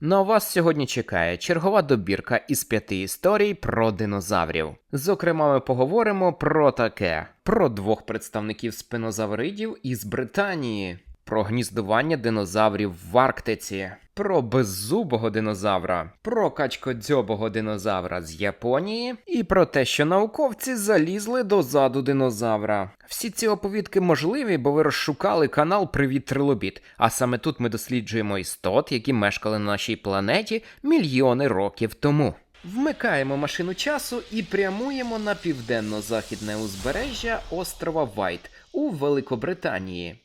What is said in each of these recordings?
На вас сьогодні чекає чергова добірка із п'яти історій про динозаврів. Зокрема, ми поговоримо про таке: про двох представників спинозавридів із Британії, про гніздування динозаврів в Арктиці, про беззубого динозавра, про качкодзьобого динозавра з Японії і про те, що науковці залізли до заду динозавра. Всі ці оповідки можливі, бо ви розшукали канал Привіт Трилобіт. А саме тут ми досліджуємо істот, які мешкали на нашій планеті мільйони років тому. Вмикаємо машину часу і прямуємо на південно-західне узбережжя острова Вайт у Великобританії.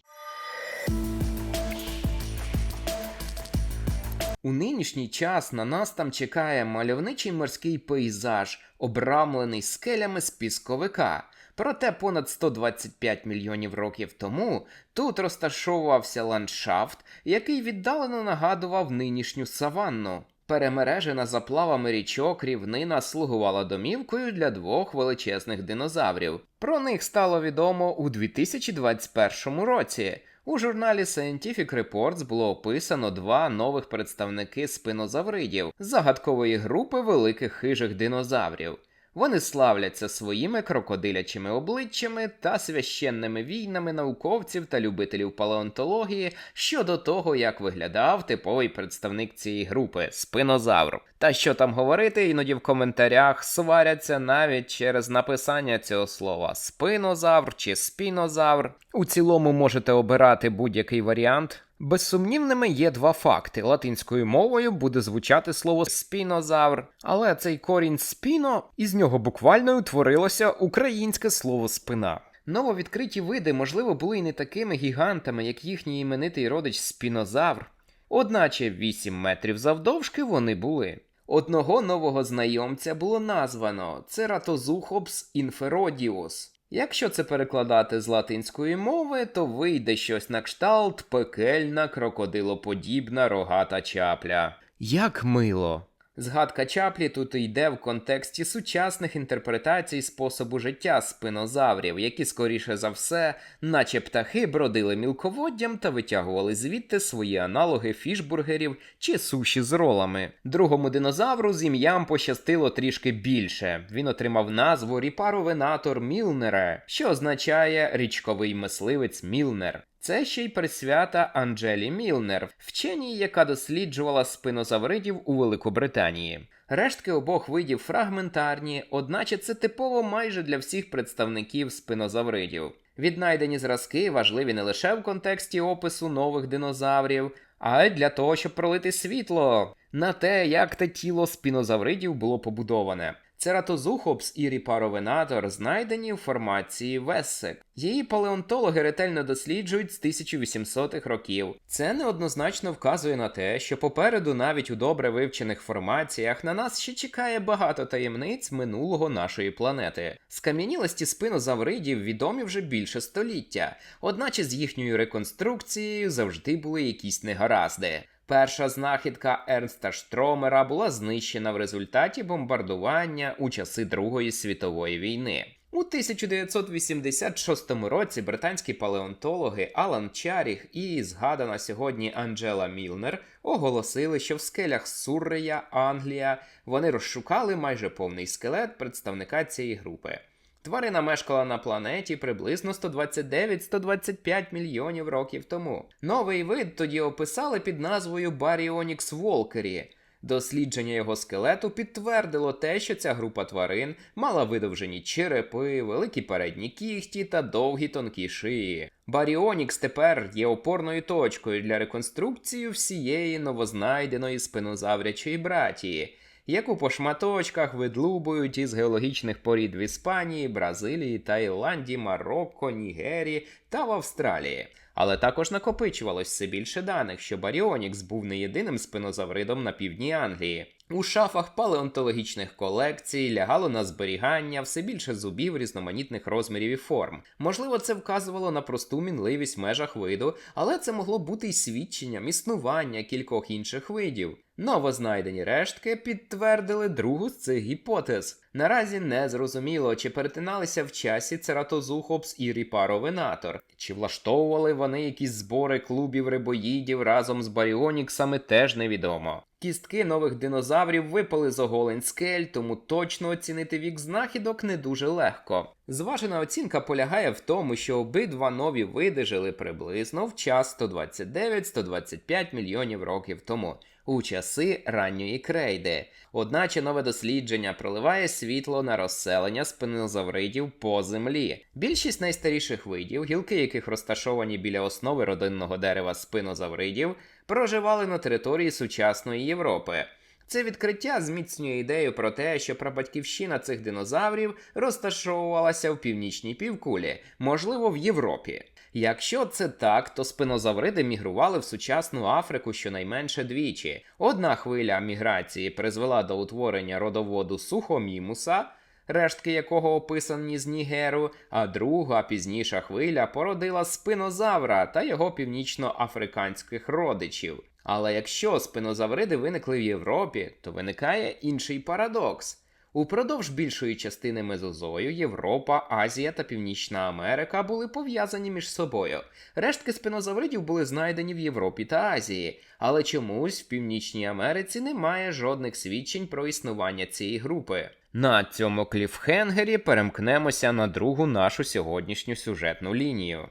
У нинішній час на нас там чекає мальовничий морський пейзаж, обрамлений скелями з пісковика. Проте понад 125 мільйонів років тому тут розташовувався ландшафт, який віддалено нагадував нинішню саванну. Перемережена заплавами річок рівнина слугувала домівкою для двох величезних динозаврів. Про них стало відомо у 2021 році. У журналі Scientific Reports було описано два нових представники спинозавридів загадкової групи великих хижих динозаврів. Вони славляться своїми крокодилячими обличчями та священними війнами науковців та любителів палеонтології щодо того, як виглядав типовий представник цієї групи спинозавр. Та що там говорити, іноді в коментарях сваряться навіть через написання цього слова спинозавр чи спінозавр. У цілому можете обирати будь-який варіант. Безсумнівними є два факти. Латинською мовою буде звучати слово спінозавр, але цей корінь спіно із нього буквально утворилося українське слово спина. Нововідкриті види, можливо, були і не такими гігантами, як їхній іменитий родич спінозавр. Одначе 8 метрів завдовжки вони були. Одного нового знайомця було названо Ceratozoochops inferodius. Якщо це перекладати з латинської мови, то вийде щось на кшталт пекельна крокодилоподібна рогата чапля. Як мило! Згадка чаплі тут йде в контексті сучасних інтерпретацій способу життя спинозаврів, які, скоріше за все, наче птахи бродили мілководдям та витягували звідти свої аналоги фішбургерів чи суші з ролами. Другому динозавру з ім'ям пощастило трішки більше. Він отримав назву ріпаровенатор Мілнера, що означає річковий мисливець Мілнер. Це ще й присвята Анджелі Мілнер, вченій, яка досліджувала спинозавридів у Великобританії. Рештки обох видів фрагментарні, одначе це типово майже для всіх представників спинозавридів. Віднайдені зразки важливі не лише в контексті опису нових динозаврів, а й для того, щоб пролити світло на те, як те тіло спінозавридів було побудоване. Цератозухопс і ріпаровенатор знайдені в формації Вессек. Її палеонтологи ретельно досліджують з 1800-х років. Це неоднозначно вказує на те, що попереду, навіть у добре вивчених формаціях, на нас ще чекає багато таємниць минулого нашої планети. Скам'янілості спинозавридів відомі вже більше століття, одначе з їхньою реконструкцією завжди були якісь негаразди. Перша знахідка Ернста Штромера була знищена в результаті бомбардування у часи Другої світової війни. У 1986 році британські палеонтологи Алан Чаріг і згадана сьогодні Анджела Мілнер оголосили, що в скелях Суррея, Англія, вони розшукали майже повний скелет представника цієї групи. Тварина мешкала на планеті приблизно 129-125 мільйонів років тому. Новий вид тоді описали під назвою Baryonyx волкері. Дослідження його скелету підтвердило те, що ця група тварин мала видовжені черепи, великі передні кіхті та довгі тонкі шиї. Баріонікс тепер є опорною точкою для реконструкції всієї новознайденої спинозаврячої братії яку по шматочках видлубують із геологічних порід в Іспанії, Бразилії, Таїланді, Марокко, Нігерії та в Австралії. Але також накопичувалось все більше даних, що Баріонікс був не єдиним спинозавридом на півдні Англії. У шафах палеонтологічних колекцій лягало на зберігання все більше зубів різноманітних розмірів і форм. Можливо, це вказувало на просту мінливість в межах виду, але це могло бути й свідченням існування кількох інших видів. Новознайдені рештки підтвердили другу з цих гіпотез. Наразі не зрозуміло, чи перетиналися в часі Цератозухопс і Ріпаровенатор, чи влаштовували вони якісь збори клубів рибоїдів разом з Баріоніксами, теж невідомо. Кістки нових динозаврів випали з оголень скель, тому точно оцінити вік знахідок не дуже легко. Зважена оцінка полягає в тому, що обидва нові види жили приблизно в час 129-125 мільйонів років тому, у часи ранньої крейди. Одначе нове дослідження проливає світло на розселення спинозавридів по землі. Більшість найстаріших видів, гілки яких розташовані біля основи родинного дерева спинозавридів, проживали на території сучасної Європи. Це відкриття зміцнює ідею про те, що прабатьківщина цих динозаврів розташовувалася в північній півкулі, можливо, в Європі. Якщо це так, то спинозавриди мігрували в сучасну Африку щонайменше двічі. Одна хвиля міграції призвела до утворення родоводу сухомімуса, рештки якого описані з Нігеру, а друга пізніша хвиля породила спинозавра та його північноафриканських родичів. Але якщо спинозавриди виникли в Європі, то виникає інший парадокс. Упродовж більшої частини Мезозою Європа, Азія та Північна Америка були пов'язані між собою. Рештки спинозавридів були знайдені в Європі та Азії, але чомусь в Північній Америці немає жодних свідчень про існування цієї групи. На цьому кліфхенгері перемкнемося на другу нашу сьогоднішню сюжетну лінію.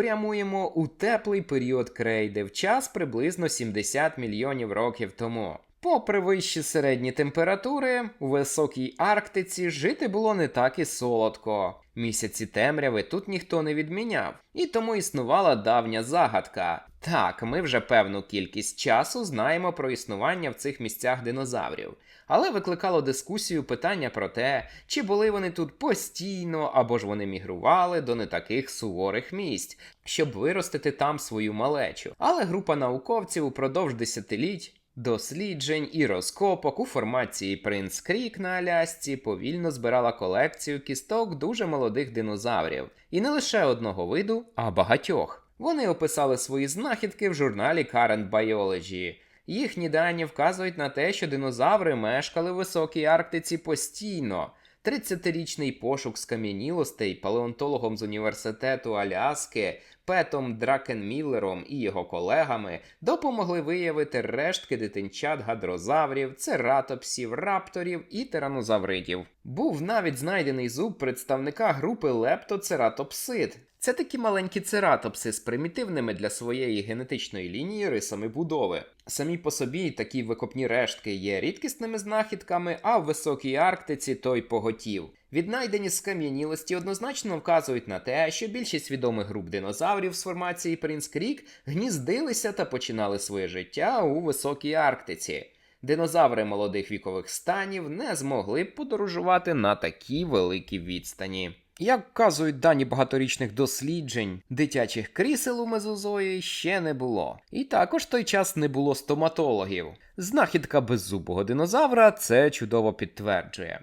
Прямуємо у теплий період крейди в час приблизно 70 мільйонів років тому. Попри вищі середні температури, у високій Арктиці жити було не так і солодко. Місяці темряви тут ніхто не відміняв, і тому існувала давня загадка. Так, ми вже певну кількість часу знаємо про існування в цих місцях динозаврів, але викликало дискусію питання про те, чи були вони тут постійно або ж вони мігрували до не таких суворих місць, щоб виростити там свою малечу. Але група науковців упродовж десятиліть досліджень і розкопок у формації Принц Крік на Алясці повільно збирала колекцію кісток дуже молодих динозаврів, і не лише одного виду, а багатьох. Вони описали свої знахідки в журналі Current Biology. Їхні дані вказують на те, що динозаври мешкали в високій Арктиці постійно. 30-річний пошук скам'янілостей палеонтологом з університету Аляски Петом Дракенміллером і його колегами допомогли виявити рештки дитинчат гадрозаврів, цератопсів, рапторів і тиранозавридів. Був навіть знайдений зуб представника групи лептоцератопсид. Це такі маленькі цератопси з примітивними для своєї генетичної лінії рисами будови. Самі по собі такі викопні рештки є рідкісними знахідками, а в високій Арктиці той поготів. Віднайдені скам'янілості однозначно вказують на те, що більшість відомих груп динозаврів з формації Принц Крік гніздилися та починали своє життя у високій Арктиці. Динозаври молодих вікових станів не змогли подорожувати на такій великій відстані. Як вказують дані багаторічних досліджень, дитячих крісел у мезозої ще не було. І також той час не було стоматологів. Знахідка беззубого динозавра це чудово підтверджує.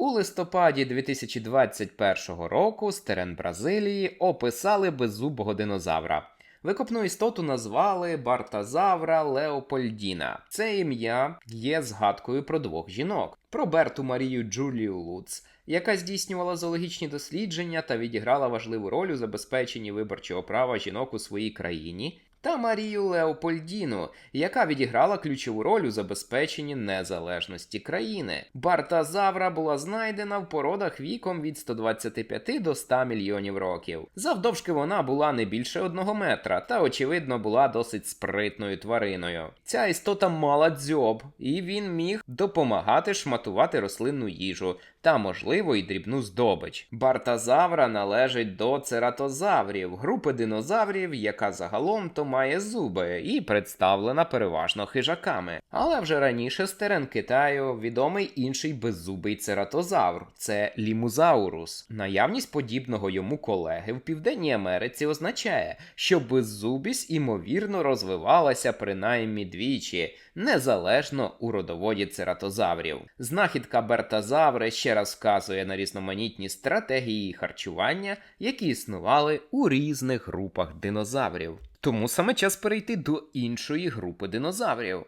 У листопаді 2021 року з терен Бразилії описали беззубого динозавра. Викопну істоту назвали Бартазавра Леопольдіна. Це ім'я є згадкою про двох жінок: про Берту Марію Джулію Луц, яка здійснювала зоологічні дослідження та відіграла важливу роль у забезпеченні виборчого права жінок у своїй країні. Та Марію Леопольдіну, яка відіграла ключову роль у забезпеченні незалежності країни. Бартазавра була знайдена в породах віком від 125 до 100 мільйонів років. Завдовжки вона була не більше одного метра, та, очевидно, була досить спритною твариною. Ця істота мала дзьоб, і він міг допомагати шматувати рослинну їжу та, можливо, і дрібну здобич. Бартазавра належить до цератозаврів, групи динозаврів, яка загалом то має зуби і представлена переважно хижаками. Але вже раніше з терен Китаю відомий інший беззубий цератозавр це лімузаурус. Наявність подібного йому колеги в Південній Америці означає, що беззубість імовірно розвивалася принаймні двічі, незалежно у родоводі цератозаврів. Знахідка бертазаври ще раз вказує на різноманітні стратегії харчування, які існували у різних групах динозаврів. Тому саме час перейти до іншої групи динозаврів.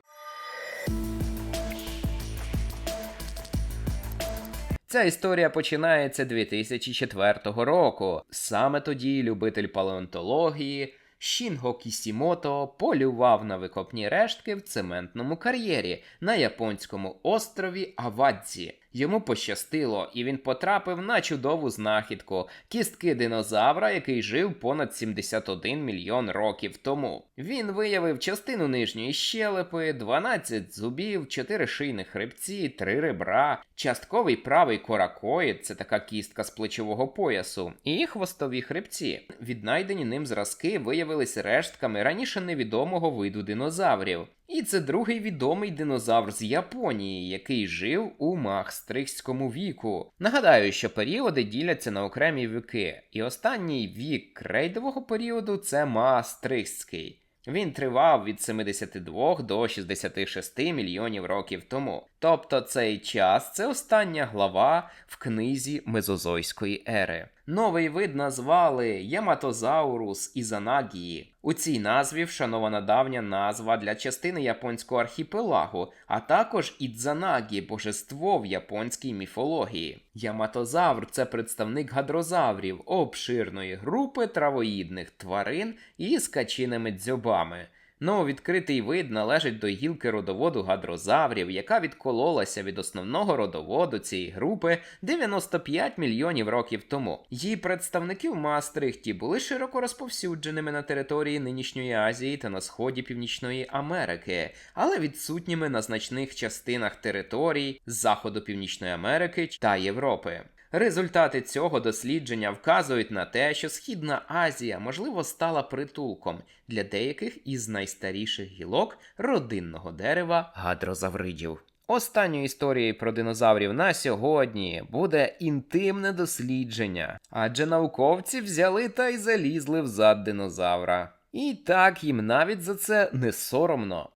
Ця історія починається 2004 року. Саме тоді любитель палеонтології Шінго Кісімото полював на викопні рештки в цементному кар'єрі на японському острові Авадзі. Йому пощастило, і він потрапив на чудову знахідку кістки динозавра, який жив понад 71 мільйон років тому. Він виявив частину нижньої щелепи, 12 зубів, 4 шийних хребці, 3 ребра, частковий правий коракоїд, це така кістка з плечового поясу, і хвостові хребці. Віднайдені ним зразки виявились рештками раніше невідомого виду динозаврів. І це другий відомий динозавр з Японії, який жив у Махстрихському віку. Нагадаю, що періоди діляться на окремі віки, і останній вік крейдового періоду це Маастрихський. Він тривав від 72 до 66 мільйонів років тому. Тобто цей час це остання глава в книзі Мезозойської ери. Новий вид назвали Яматозаурус Ізанагії. У цій назві вшанована давня назва для частини японського архіпелагу, а також Ідзанагі, божество в японській міфології. Яматозавр це представник гадрозаврів, обширної групи травоїдних тварин із качиними дзьобами. Нововідкритий вид належить до гілки родоводу гадрозаврів, яка відкололася від основного родоводу цієї групи 95 мільйонів років тому. Її представники в Маастрихті були широко розповсюдженими на території нинішньої Азії та на сході Північної Америки, але відсутніми на значних частинах територій заходу Північної Америки та Європи. Результати цього дослідження вказують на те, що Східна Азія, можливо, стала притулком для деяких із найстаріших гілок родинного дерева гадрозавридів. Останньою історією про динозаврів на сьогодні буде інтимне дослідження, адже науковці взяли та й залізли в зад динозавра. І так їм навіть за це не соромно.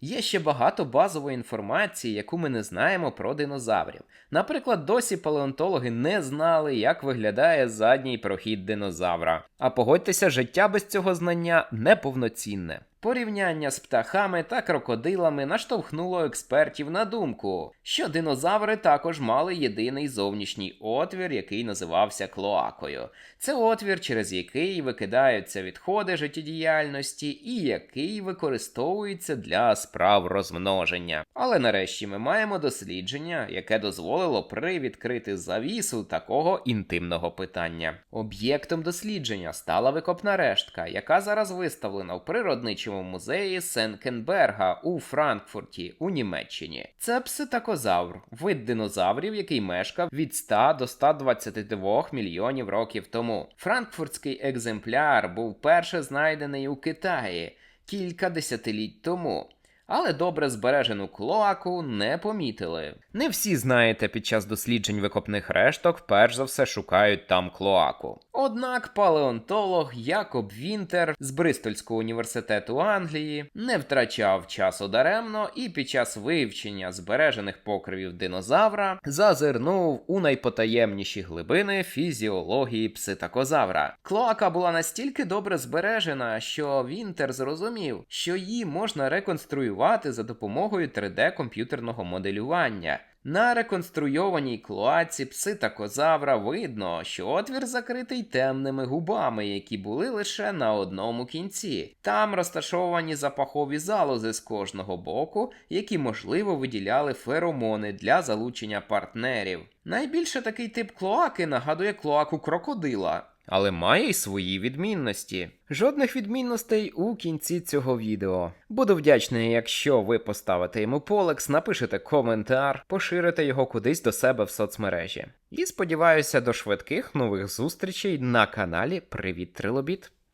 Є ще багато базової інформації, яку ми не знаємо про динозаврів. Наприклад, досі палеонтологи не знали, як виглядає задній прохід динозавра. А погодьтеся, життя без цього знання неповноцінне. Порівняння з птахами та крокодилами наштовхнуло експертів на думку, що динозаври також мали єдиний зовнішній отвір, який називався клоакою. Це отвір, через який викидаються відходи життєдіяльності і який використовується для справ розмноження. Але нарешті ми маємо дослідження, яке дозволило привідкрити завісу такого інтимного питання. Об'єктом дослідження стала викопна рештка, яка зараз виставлена в природничому музеї Сенкенберга у Франкфурті у Німеччині. Це пситакозавр, вид динозаврів, який мешкав від 100 до 122 мільйонів років тому. Франкфуртський екземпляр був перше знайдений у Китаї кілька десятиліть тому. Але добре збережену клоаку не помітили. Не всі знаєте, під час досліджень викопних решток перш за все шукають там клоаку. Однак палеонтолог Якоб Вінтер з Бристольського університету Англії не втрачав часу даремно і під час вивчення збережених покривів динозавра зазирнув у найпотаємніші глибини фізіології пситакозавра. Клоака була настільки добре збережена, що Вінтер зрозумів, що її можна реконструювати за допомогою 3D комп'ютерного моделювання. На реконструйованій клоаці пситакозавра видно, що отвір закритий темними губами, які були лише на одному кінці. Там розташовані запахові залози з кожного боку, які можливо виділяли феромони для залучення партнерів. Найбільше такий тип клоаки нагадує клоаку крокодила. Але має й свої відмінності. Жодних відмінностей у кінці цього відео. Буду вдячний, якщо ви поставите йому полекс, напишете коментар, поширите його кудись до себе в соцмережі. І сподіваюся до швидких нових зустрічей на каналі Привіт Трилобіт.